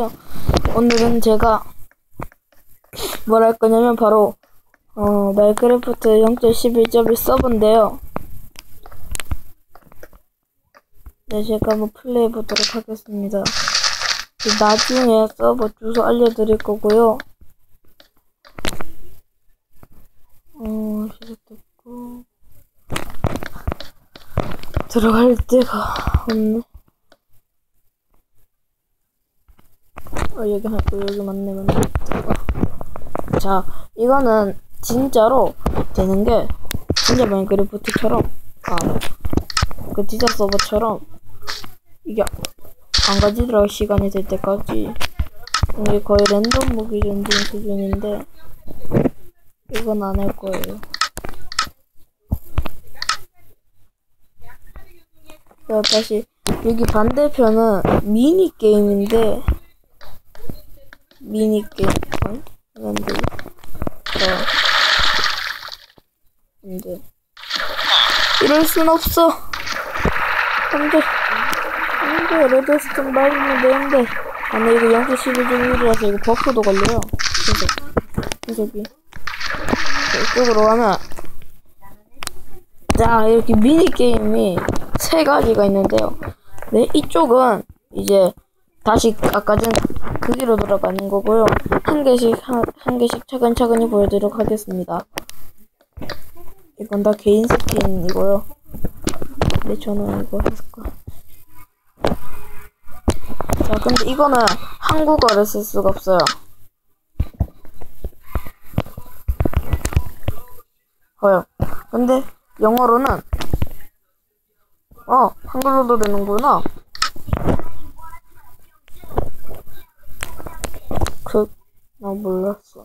안녕하세요. 오늘은 제가 뭘 할 거냐면 바로 어, 마이크래프트 0.11.1 서버인데요. 네, 제가 한번 플레이해 보도록 하겠습니다. 나중에 서버 주소 알려드릴 거고요. 어, 시작됐고 들어갈 데가 없네. 어, 여기 하고 여기 맞네 맞네. 자, 이거는 진짜로 되는 게 진짜 마인크래프트처럼 아, 그 디자 서버처럼 이게 안 가지더라고 시간이 될 때까지 이게 거의 랜덤 무기 전진 수준인데 이건 안 할 거예요. 자, 다시 여기 반대편은 미니 게임인데 미니 게임 어? 안 돼. 어. 안 돼. 이럴 순 없어. 안 돼. 안 돼. 레드스톤 말리면 되는데. 아, 근 이거 0.12.1이라서 이거 버프도 걸려요. 계속. 계속이. 이쪽으로 가면. 자, 이렇게 미니게임이 세 가지가 있는데요. 네, 이쪽은 이제 다시 아까 전 크기로 돌아가는 거고요. 한 개씩 한, 한 개씩 차근차근히 보여드리도록 하겠습니다. 이건 다 개인 스킨이고요. 네, 저는 이거 했을까. 자, 근데 이거는 한국어를 쓸 수가 없어요. 허요. 근데 영어로는 어 한글로도 되는구나. 그, 나 몰랐어.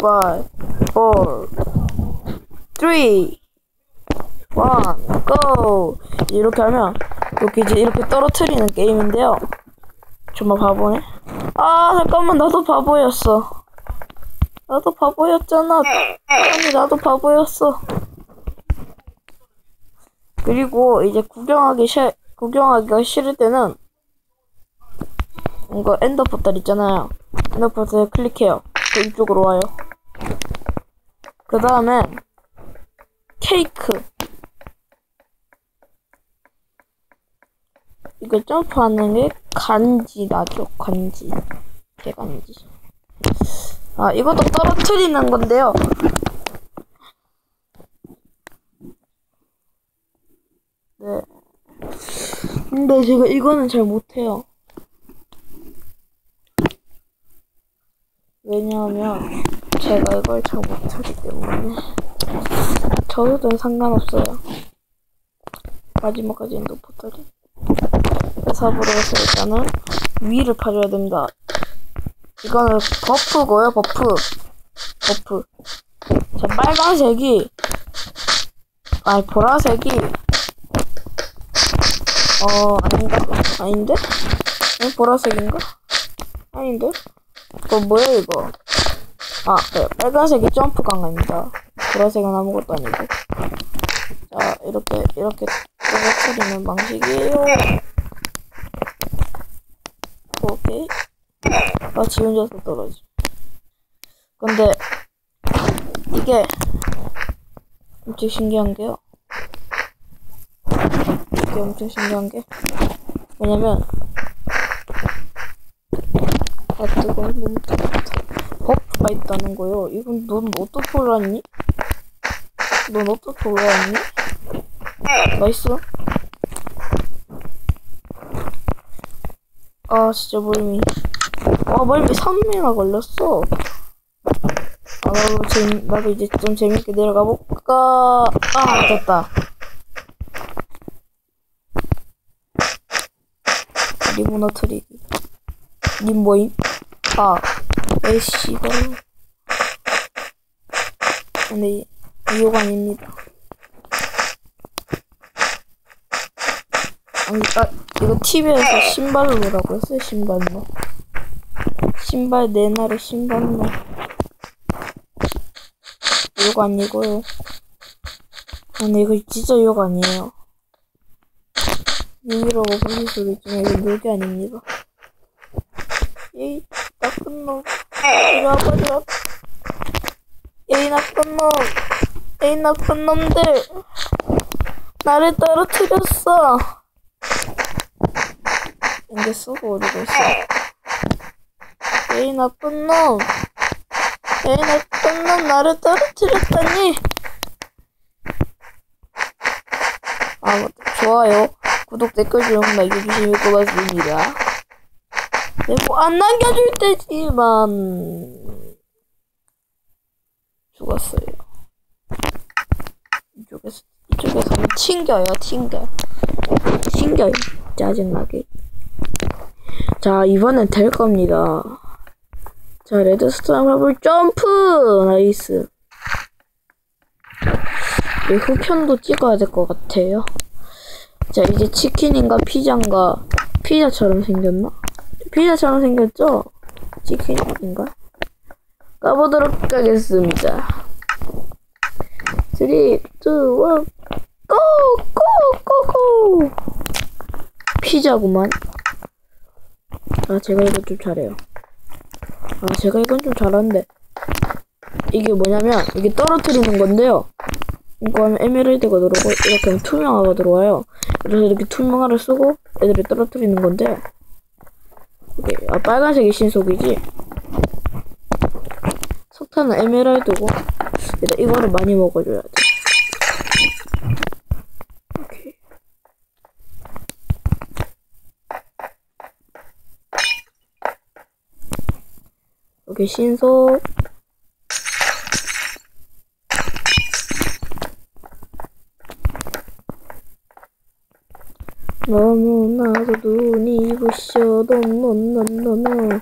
5, 4, 3, 1, go! 이렇게 하면, 이렇게 이제 이렇게 떨어뜨리는 게임인데요. 정말 바보네. 아, 잠깐만, 나도 바보였어. 나도 바보였잖아. 아니, 나도 바보였어. 그리고 이제 구경하기 싫, 구경하기가 싫을 때는 이거 엔더 포탈 있잖아요. 엔더 포탈 클릭해요. 그 이쪽으로 와요. 그 다음에 케이크 이거 점프하는 게 간지 나죠. 간지 개간지. 아 이것도 떨어뜨리는 건데요. 네. 근데 제가 이거는 잘 못해요. 왜냐하면 제가 이걸 잘 못하기 때문에 저도든 상관없어요. 마지막까지 엔도 포털이 사부로 해서 일단은 위를 파줘야 됩니다. 이거는 버프고요, 버프. 버프. 자, 빨간색이 아 보라색이 어 아닌가? 아닌데? 어, 보라색인가? 아닌데? 이거 뭐야 이거? 아, 네. 빨간색이 점프 강화입니다. 보라색은 아무것도 아니고. 자, 이렇게, 이렇게 떨어뜨리는 방식이에요. 오케이. 아, 지 혼자서 떨어지. 근데, 이게, 엄청 신기한 게요. 이게 엄청 신기한 게, 왜냐면, 아, 뜨거워. 너무 뜨겁다. 버프가 있다는 거요. 이건 넌 어떻게 올랐니? 넌 어떻게 올라왔니? 나이스. 아, 진짜 멀미. 아, 멀미 3미나 걸렸어. 아, 나도, 재미, 나도 이제 좀 재밌게 내려가 볼까. 아, 됐다. 리모너 트릭. 님 뭐임? 아, 에이씨발. 근데 이유가 아닙니다. 아니, 아, 이거 TV에서 신발로라고 했어요, 신발로. 신발 내날의 신발로. 욕 아니고요. 아니, 이거 진짜 욕 아니에요. 님이라고 보실 수도 있지만 이건 묘기 아닙니다. 이 나쁜 놈. 이리 와버려. 이 나쁜 놈. 이 나쁜 놈들. 나를 떨어뜨렸어. 이게 쓰고 오르고 있어. 이 나쁜 놈. 이 나쁜 놈 나를 떨어뜨렸다니. 아. 좋아요. 구독, 댓글 좀 남겨주시면 고맙습니다. 네, 뭐, 안 남겨줄 때지만, 죽었어요. 이쪽에서, 이쪽에서는 튕겨요, 튕겨. 튕겨요. 짜증나게. 자, 이번엔 될 겁니다. 자, 레드스톤 화불 점프! 나이스. 이 후편도 찍어야 될 것 같아요. 자, 이제 치킨인가 피자인가 피자처럼 생겼나? 피자처럼 생겼죠? 치킨인가? 가보도록 하겠습니다. 3, 2, 1, 고! 고! 고! 고! 피자구만. 아, 제가 이거 좀 잘해요. 아, 제가 이건 좀 잘하는데. 이게 뭐냐면, 이게 떨어뜨리는 건데요. 이거 하면 에메랄드가 들어오고 이렇게 하면 투명화가 들어와요. 그래서 이렇게 투명화를 쓰고 애들을 떨어뜨리는 건데 이게 아 빨간색이 신속이지. 석탄은 에메랄드고 일단 이거를 많이 먹어줘야 돼. 오케이. 오케이 신속 너무나도 눈이 부셔 너너너너너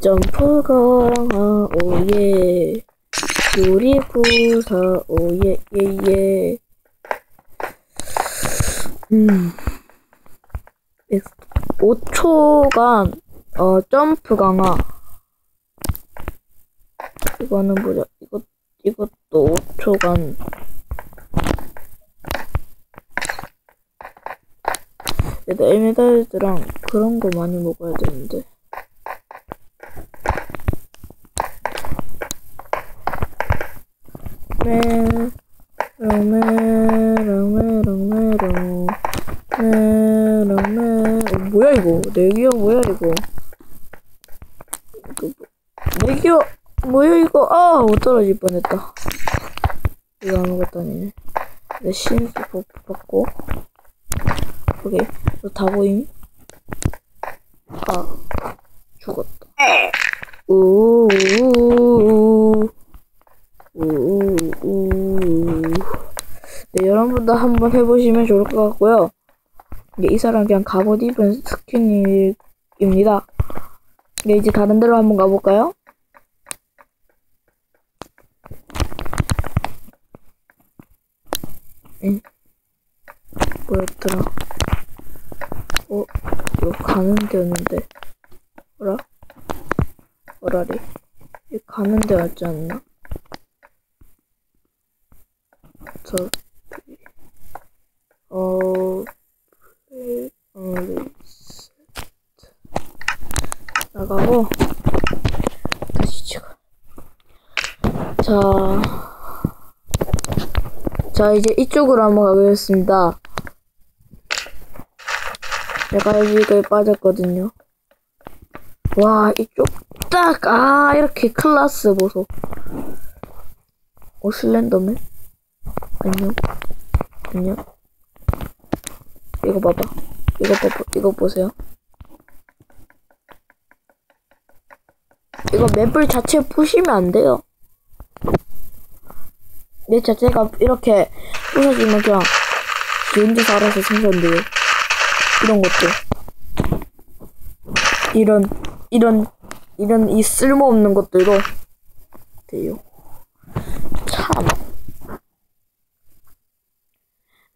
점프가 오예. 요리 부사 오예. 예예. 음. 5초간 어 점프 강화. 이거는 뭐죠? 이것 이것도 5초간 일단 에메랄드랑 그런 거 많이 먹어야 되는데. 메롱 메롱 메롱 메롱 메롱 메 어, 뭐야 이거 내기어 뭐야 이거 내기어 뭐야 이거 아못 떨어질 뻔했다 이거 아무것도 아니네 내 신수 버프 받고 오케이 너 다 보임? 아 죽었다. 우우우우 우우우우 네 여러분도 한번 해보시면 좋을 것 같고요. 네, 이 사람 그냥 갑옷 입은 스킨입니다. 네 이제 다른 데로 한번 가볼까요? 응. 뭐였더라 어, 이거 가는 데였는데. 뭐라? 뭐라리? 이 가는 데 맞지 않나? 저, 어, 어. 나가고, 다시 찍어. 자, 자, 이제 이쪽으로 한번 가보겠습니다. 내가 여기에 빠졌거든요. 와, 이쪽 딱, 아, 이렇게 클라스 보소. 오, 슬렌더맨? 안녕. 안녕. 이거 봐봐. 이거 봐봐. 이거 보세요. 이거 맵을 자체 부시면 안 돼요. 맵 자체가 이렇게 부서지면 그냥 지 혼자서 알아서 생성돼요. 이런 것도. 이런, 이런, 이런 이 쓸모없는 것들도 돼요. 참.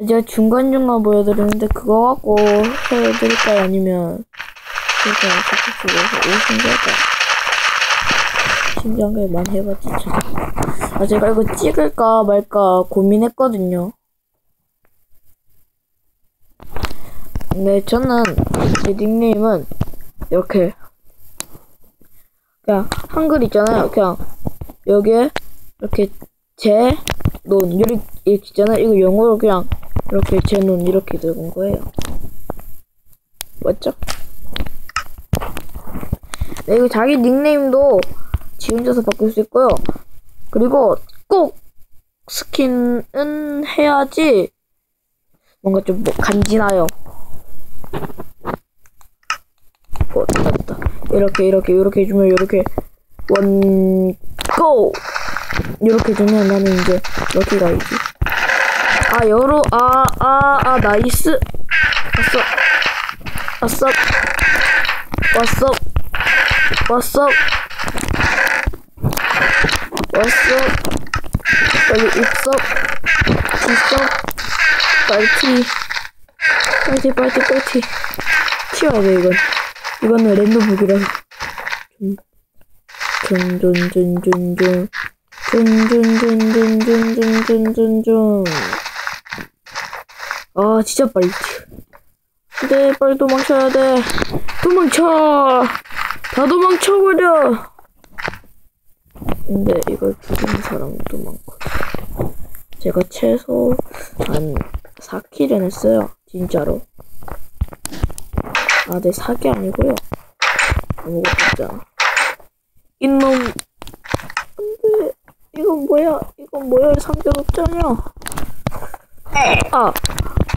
제가 중간중간 보여드리는데 그거 갖고 해드릴까요? 아니면 제가 자꾸 죽어서 오신걸까요? 신기하게 많이 해봤지. 아, 제가 이거 찍을까 말까 고민했거든요. 네, 저는 제 닉네임은 이렇게 그냥 한글 있잖아요. 그냥 여기에 이렇게 제논 이렇게, 있잖아요. 이거 영어로 그냥 이렇게 제논 이렇게 적은 거예요. 맞죠? 네, 이거 자기 닉네임도 지 혼자서 바꿀 수 있고요. 그리고 꼭 스킨은 해야지 뭔가 좀 뭐 간지나요. 어, 됐다, 됐다. 이렇게, 이렇게, 이렇게 해주면, 이렇게, 원, 고! 이렇게 해주면 나는 이제, 여기 가야지. 아, 여러, 아, 아, 아, 나이스. 왔어. 왔어. 왔어. 왔어. 왔어. 빨리 입석. 입석. 빨리 빨리 빨리 빨리 튀어야 돼 이건 이거는 랜덤 북이라서 좀존존존존 존 존존존존존존존존 아 진짜 빨리 네 빨리 도망쳐야 돼 도망쳐 다 도망쳐버려 근데 이걸 죽이는 사람도 많거든 제가 최소 한 4킬은 했어요. 진짜로. 아, 내 사기 아니고요. 아무것도 없잖아. 이놈. 안 돼. 이건 뭐야? 이건 뭐야? 상대 없잖아. 아.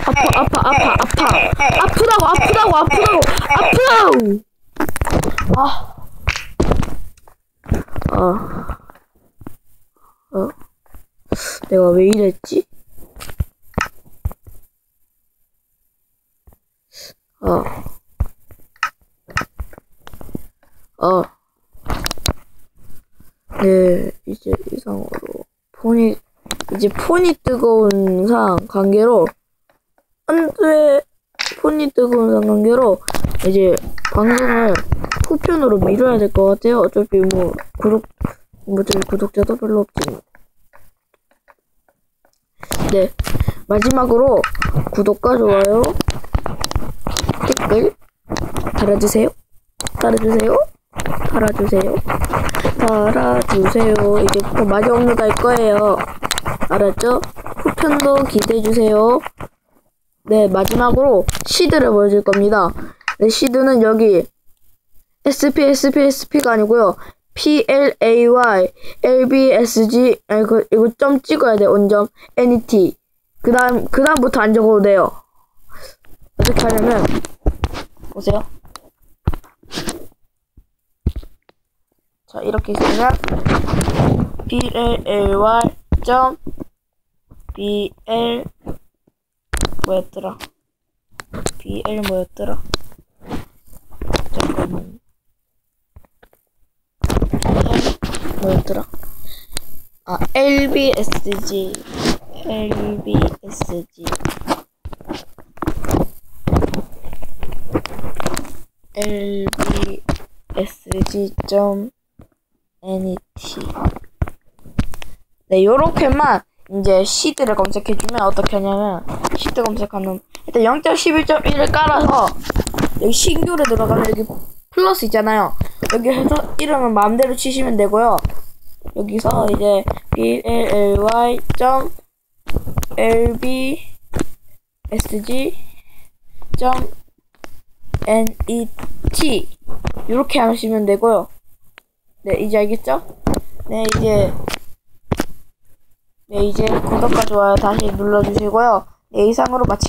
아파, 아파, 아파, 아파. 아프다고, 아프다고, 아프다고, 아프다고! 아. 아. 어? 내가 왜 이랬지? 어. 어. 네, 이제 이상으로 폰이 이제 폰이 뜨거운 상 관계로 안돼 폰이 뜨거운 상 관계로 이제 방송을 후편으로 미뤄야 될 것 같아요. 어차피 뭐 구독 뭐 저기 구독자도 별로 없지. 네 마지막으로 구독과 좋아요 댓글 달아주세요. 달아주세요. 달아주세요. 달아주세요. 이제부터 많이 업로드할 거예요. 알았죠? 후편도 기대해주세요. 네, 마지막으로 시드를 보여줄 겁니다. 네, 시드는 여기 SP, SP, SP가 아니고요. PLAY, LBSG, 아니, 그, 이거 점 찍어야 돼, 온점. NET. 그 다음, 그 다음부터 안 적어도 돼요. 어떻게 하냐면, 보세요. 자, 이렇게 있으면, PLLY 점 BL 뭐였더라? BL 뭐였더라? 잠깐만. BL 뭐였더라? 아, LBSG. LBSG. lbsg.net 네, 요렇게만 이제 시드를 검색해주면 어떻게 하냐면 시드 검색하면 일단 0.11.1을 깔아서 여기 신규로 들어가면 여기 플러스 있잖아요. 여기 해서 이름을 마음대로 치시면 되고요. 여기서 이제 bly 점 lbsg 점 net 이렇게 하시면 되고요. 네 이제 알겠죠? 네 이제 네 이제 구독과 좋아요 다시 눌러주시고요. 네 이상으로 마치겠습니다.